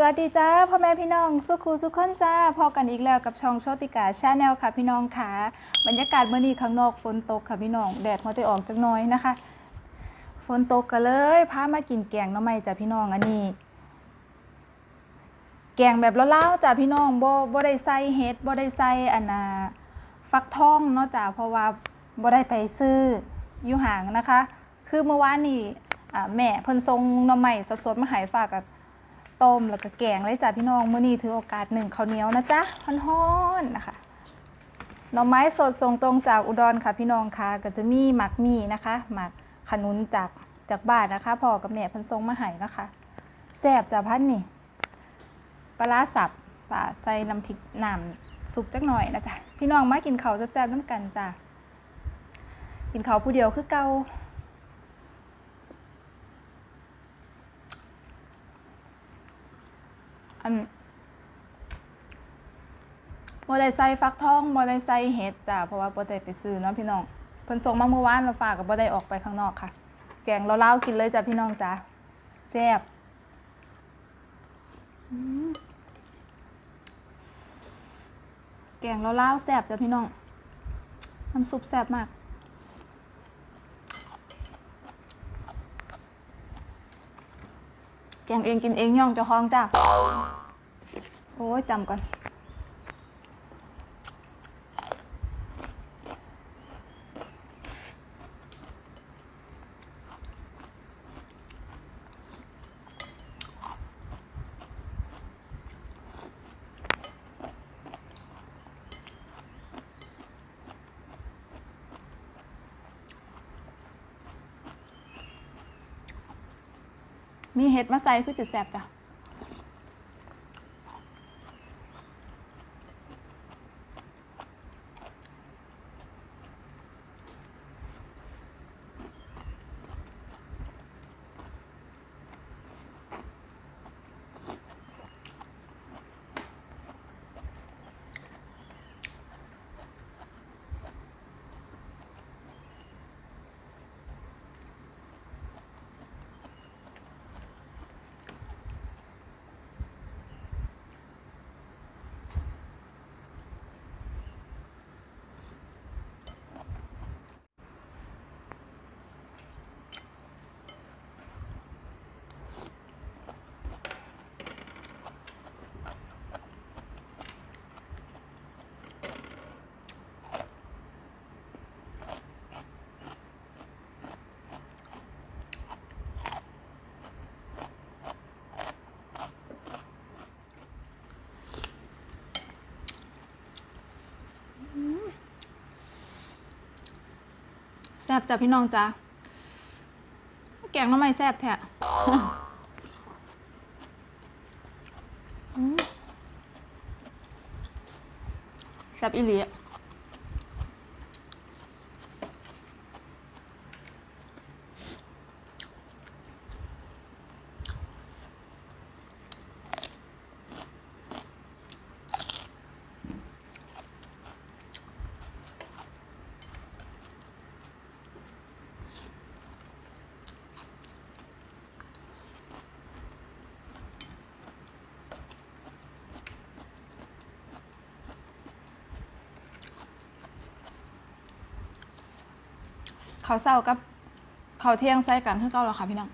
สวัสดีจ้าพ่อแม่พี่น้องสุขูสุขคนจ้าพอกันอีกแล้วกับช่องโชติกาชาแนลค่ะพี่น้องค่ะบรรยากาศเมื่อนี้ข้างนอกฝนตกค่ะพี่น้องแดดพอได้ออกจักหน้อยนะคะ ฝนตกกันเลยพามากินแกงน้ำไม้จ้าพี่น้องอันนี้ แกงแบบเล่าๆจ้าพี่น้องบ่บ่ได้ใส่เห็ดบ่ได้ใส่อันน่ะฟักทองเนาะจ้าเพราะว่าบ่ได้ไปซื้ออยู่ห่างนะคะ คือเมื่อวานนี่อ่าแม่เพิ่นส่งน่อไม้สดๆมาให้ฝากกับ ต้มแล้วก็แกงเลยจ้ะพี่น้องมื้อนี้ถือโอกาสหนึ่งข้าวเหนียวนะจ๊ะฮ้อนๆนะคะหน่อไม้สดส่งตรงจากอุดรค่ะ พี่น้องค่ะก็จะมีหมักมีนะคะหมักขนุนจากจากบ้านนะคะพ่อกับแม่พิ่นส่งมาให้นะคะแซ่บจ้ะพันนี่ปลาร้าสับปลาใส่น้ำพริกน้ำซุปจักหน่อยนะจ๊ะพี่น้องมากินข้าวแซ่บๆน้ำกันจ้ะกินข้าวผู้เดียวคือเกา อันบ่ได้ใส่ฟักทองบ่ได้ใส่เห็ดจ้ะเพราะว่าบ่ได้ไปซื้อเนาะพี่น้องเพิ่นส่งมาเมื่อวานแล้วฝากก็บ่ได้ออกไปข้างนอกค่ะ แกงเล่ากินเลยจ้ะพี่น้องจ้ะแซ่บแกงเล่าแซ่บจ้ะพี่น้องน้ำซุปแซ่บมากแกงเองกินเองย่องเจ้าของจ้ะ โอ้ยจำก่อน มีเห็ดมาใส่คือจะแซ่บจ้ะ แซ่บจ้ะพี่น้องจ้ะแกงน้ำไม่แซ่บแท้แซ่บอีหลีอะ ขาเศร้ากับข้าเที่ยงไส้กันขึ้นเก้าแล้วค่ะพี่น้อง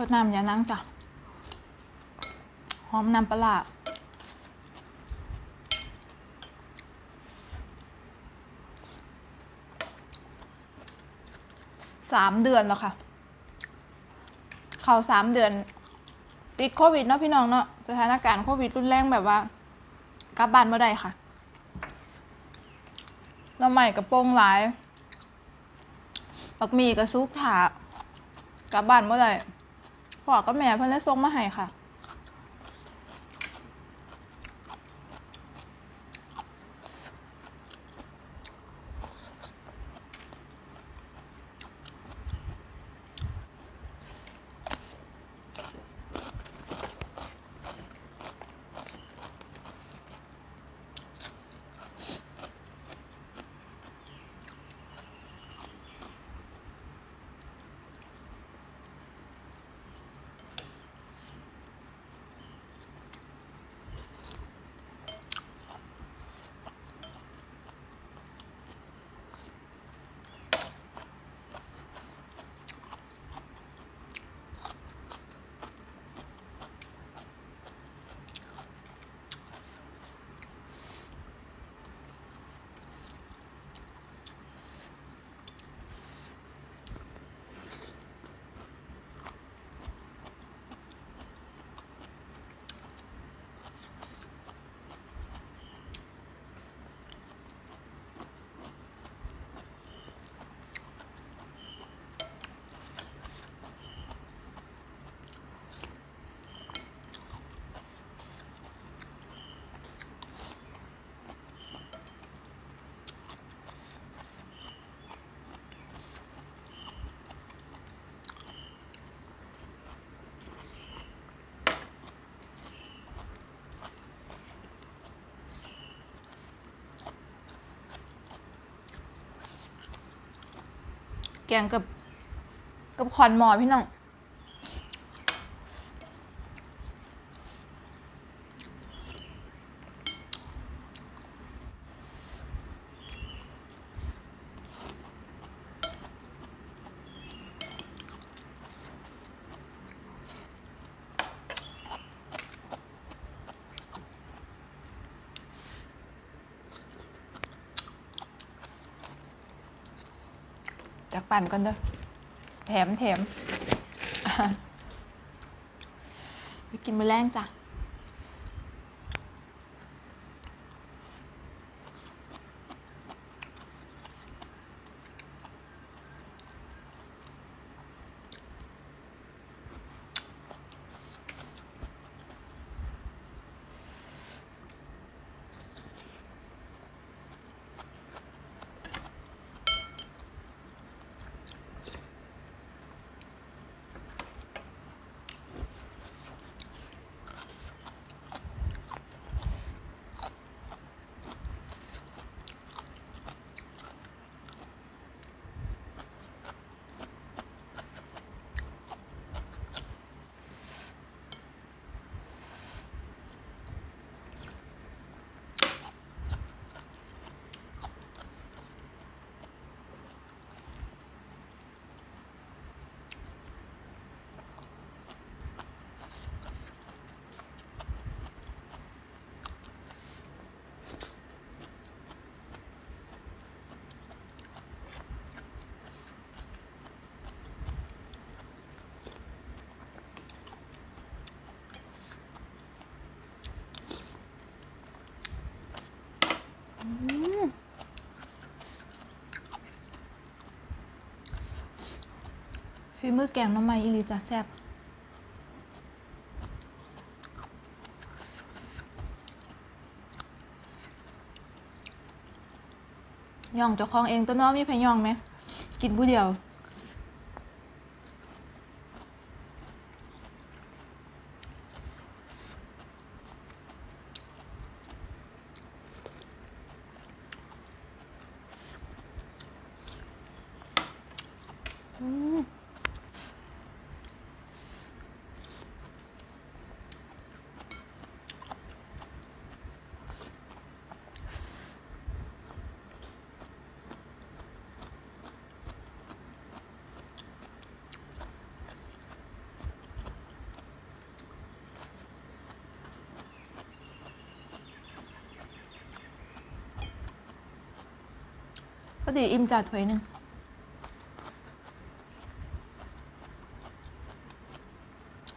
สดน้ำอย่านั่งจ้ะ หอมน้ำปลาสามเดือนแล้วค่ะ เขาสามเดือน ติดโควิดเนาะพี่น้องเนาะสถานการณ์โควิดรุนแรงแบบว่า กลับบ้านเมื่อใดค่ะหน้ำใหม่กระโปรงหลายปักหมีกระซุกถากลับบ้านเมื่อไหร่ พ่อกับแม่เพิ่นเลยส่งมาให้ค่ะ แกงกับ กับขอนหมอพี่น้อง จักปั่นกันเด้อแถมแถมไปกินมื้อแรงจ้ะ ฝีมือแกงน้ำไม้อีหลีจ้ะแซ่บย่องเจ้าของเองตัวน้องมีไผย่องไหม กินผู้เดียว ก็ดีอิ่มจัดถ้วยหนึ่ง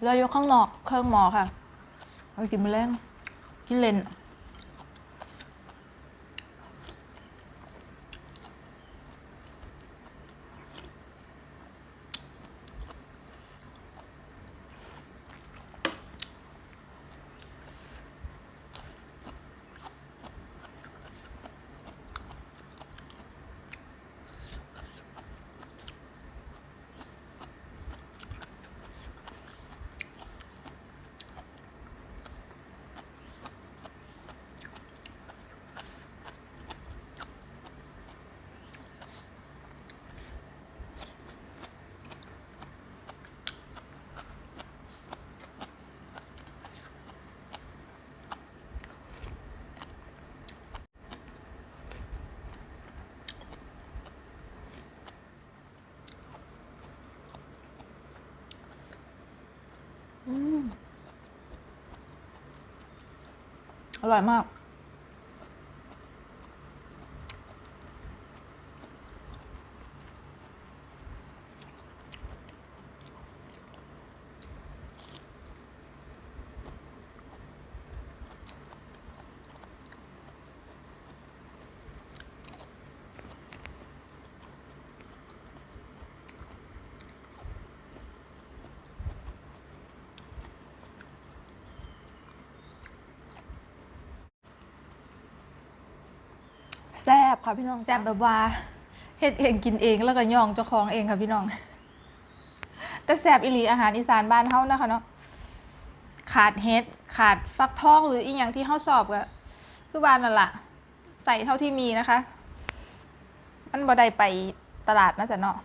เรายกข้างนอกเครื่องหมอค่ะ เอาไปกินมาแล้งกินเลน อร่อยมาก แซ่ บค่ะพี่น้องแซ่บแบบว่าเฮ็ดเองกินเองแล้วก็ย่องเจ้าของเองค่ะพี่น้อง แต่แซ่บอีหลีอาหารอีสานบ้านเฮานะคะเนาะขาดเฮ็ดขาดฟักทองหรืออีหยังที่เฮาชอบก็คือบ้านนั่นล่ะใส่เท่าที่มีนะคะ มันบ่ได้ไปตลาดนะจ๊ะเนาะ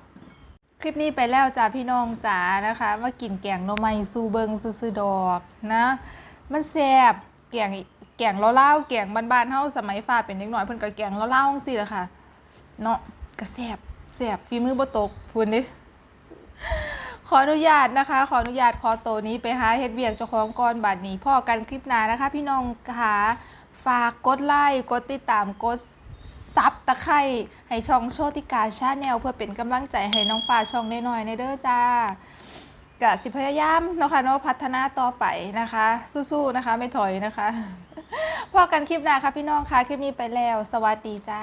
คลิปนี้ไปแล้วจ้าพี่น้องจ๋านะคะมากินแกงหน่อไม้ซูเบิงซื้อๆดอกนะ มันแซ่บแกง แกงเล่าๆแกงบ้านๆเฮาสมัยฟ้าเป็นเด็กน้อยเพิ่นก็แกงเล่าๆจังซี่ละค่ะ เนาะก็แซ่บแซ่บฝีมือบ่ตกพูนดิขออนุญาตนะคะ ขออนุญาตขอโตวนี้ไปหาเฮ็ดเวียกเจ้าของก่อนบัดนี้พ่อกันคลิปหน้านะคะ พี่น้องค่ะฝากกดไลค์กดติดตามกดซับตะไคร่ให้ช่องโชติกาชาแนลเพื่อเป็นกำลังใจให้น้องฟ้าช่องน้อยๆในเด้อจ้ากะสิพยายามเนาะค่ะเนาะพัฒนาต่อไปนะคะ สู้ๆนะคะ ไม่ถอยนะคะ พอกันคลิปหน้าค่ะพี่น้องค่ะ คลิปนี้ไปแล้ว สวัสดีจ้า